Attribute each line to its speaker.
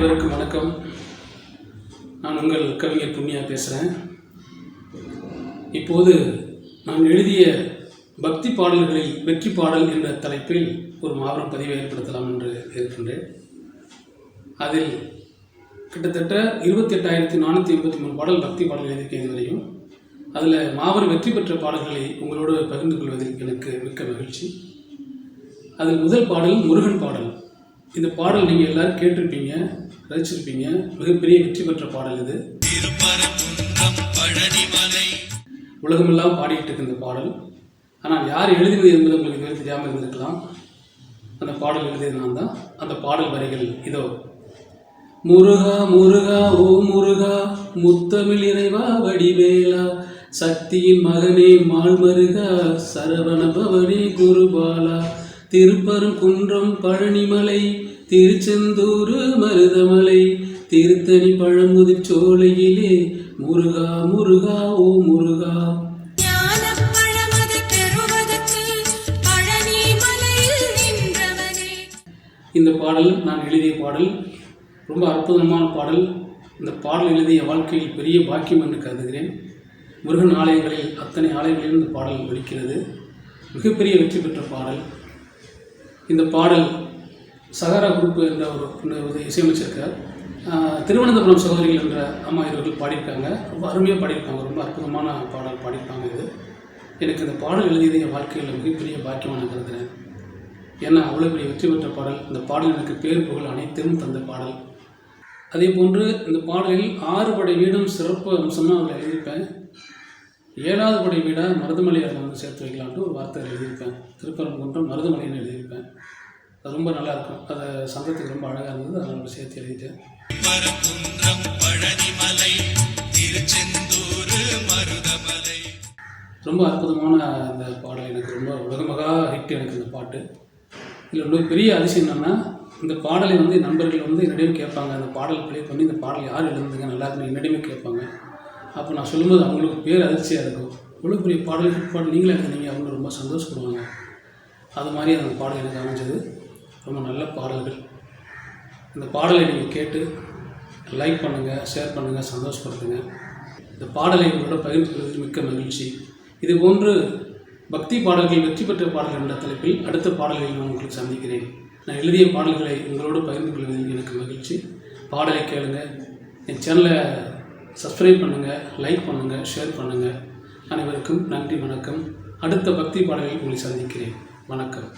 Speaker 1: அனைவருக்கும் வணக்கம். நான் உங்கள் கவிஞர் புண்ணியா பேசுகிறேன் இப்போது நான் எழுதிய பக்தி பாடல்களில் வெற்றி பாடல் என்ற தலைப்பில் ஒரு மாபெரும் பதிவை ஏற்படுத்தலாம் என்று இருக்கின்றேன். அதில் கிட்டத்தட்ட இருபத்தெட்டாயிரத்தி நானூற்றி எண்பத்தி மூணு பாடல் பக்தி பாடல் எழுதியிருக்கேன் இதுவரையும். அதில் மாபெரும் வெற்றி பெற்ற பாடல்களை உங்களோடு பகிர்ந்து கொள்வதில் எனக்கு மிக்க மகிழ்ச்சி. அதில் முதல் பாடல் முருகன் பாடல். இந்த பாடல் நீங்கள் எல்லோரும் கேட்டிருப்பீங்க. ரசிச்சிருப்பீங்க. மிகப்பெரிய வெற்றி பெற்ற பாடல் இது. உலகமெல்லாம் பாடிட்டு இருக்கு இந்த பாடல். ஆனால் யார் எழுதினது என்பது உங்களுக்கு இதுவரை தெரியாமல் இருந்திருக்கலாம். அந்த பாடல் எழுதியது நான் தான். அந்த பாடல் வரிகள் இதோ. முருகா முருகா ஓ முருகா முத்தமிழ் இறைவா வடிவேலா சக்தியின் மகனே மால்மருகா சரவண பவனே குருபாலா திருப்பரும் குன்றம் பழனிமலை திருச்செந்தூர் மருதமலை திருத்தணி பழமுதிர் சோலையிலே முருகா முருகா ஓ முருகா. இந்த பாடல் நான் எழுதிய பாடல் ரொம்ப அற்புதமான பாடல். இந்த பாடல் எழுதிய வாழ்க்கையில் பெரிய பாக்கியம் என்று கருதுகிறேன். முருகன் ஆலயங்களில் அத்தனை ஆலயங்களிலும் இந்த பாடல் ஒலிக்கிறது. மிகப்பெரிய வெற்றி பெற்ற பாடல். இந்த பாடல் சகாரா குரூப் என்ற ஒரு இசையமைச்சிருக்கார். திருவனந்தபுரம் சகோதரிகள் என்ற அம்மா இவர்கள் பாடியிருக்காங்க. ரொம்ப அருமையாக பாடியிருக்காங்க ரொம்ப அற்புதமான பாடல் பாடியிருக்காங்க இது. எனக்கு இந்த பாடல் எழுதியது என் வாழ்க்கையில் மிகப்பெரிய பாக்கியமாக நான் கருதுகிறேன் ஏன்னா அவ்வளோ பெரிய வெற்றி பெற்ற பாடல். இந்த பாடல் எனக்கு பேர் புகழ் அனைத்தையும் தந்த பாடல். அதே போன்று இந்த பாடலில் ஆறு படை வீடும் சிறப்பு அம்சமாக அவர் எழுதியிருப்பேன். ஏழாவது படை வீடாக மருதமலையாரில் வந்து சேர்த்து வைக்கலான்ட்டு ஒரு வார்த்தை எழுதியிருப்பேன். திருப்பரங்குன்றம் மருதமலைன்னு எழுதியிருப்பேன். அது ரொம்ப நல்லா இருக்கும் அது சங்கத்துக்கு ரொம்ப அழகாக இருந்தது. அதை நம்ம சேர்த்து எழுதிட்டேன். ரொம்ப அற்புதமான அந்த பாடல். எனக்கு ரொம்ப உலகமாக ஹிட் எனக்கு இந்த பாட்டு. இதில் ரொம்ப பெரிய அதிசயம் என்னென்னா இந்த பாடலை வந்து நண்பர்கள் வந்து என்னிடமே கேட்பாங்க. அந்த பாடல் ப்ளே பண்ணி இந்த பாடல் யார் எழுதுங்க நல்லா இருக்குன்னு என்னிடையுமே கேட்பாங்க. அப்போ நான் சொல்லும்போது அவங்களுக்கு பேர் அதிர்ச்சியாக இருக்கும். இவ்வளோ பெரிய பாடல் ஹிட் பாடல் நீங்களே எழுதுனீங்க அவங்க ரொம்ப சந்தோஷப்படுவாங்க. அது மாதிரி அந்த பாடல் எனக்கு அமைஞ்சது. ரொம்ப நல்ல பாடல்கள். இந்த பாடலை நீங்கள் கேட்டு லைக் பண்ணுங்கள் ஷேர் பண்ணுங்கள் சந்தோஷப்படுத்துங்க. இந்த பாடலை உங்களோட பகிர்ந்து கொள்வது மிக்க மகிழ்ச்சி. இது போன்று பக்தி பாடல்கள் வெற்றி பெற்ற பாடல்கள் என்ற தலைப்பில் அடுத்த பாடல்களில் நான் உங்களுக்கு சந்திக்கிறேன். நான் எழுதிய பாடல்களை உங்களோடு பகிர்ந்து கொள்வதில் எனக்கு மகிழ்ச்சி. பாடலை கேளுங்க. என் சேனலை சப்ஸ்கிரைப் பண்ணுங்கள் லைக் பண்ணுங்கள் ஷேர் பண்ணுங்கள் அனைவருக்கும் நன்றி வணக்கம். அடுத்த பக்தி பாடலில் உங்களை சந்திக்கிறேன். வணக்கம்.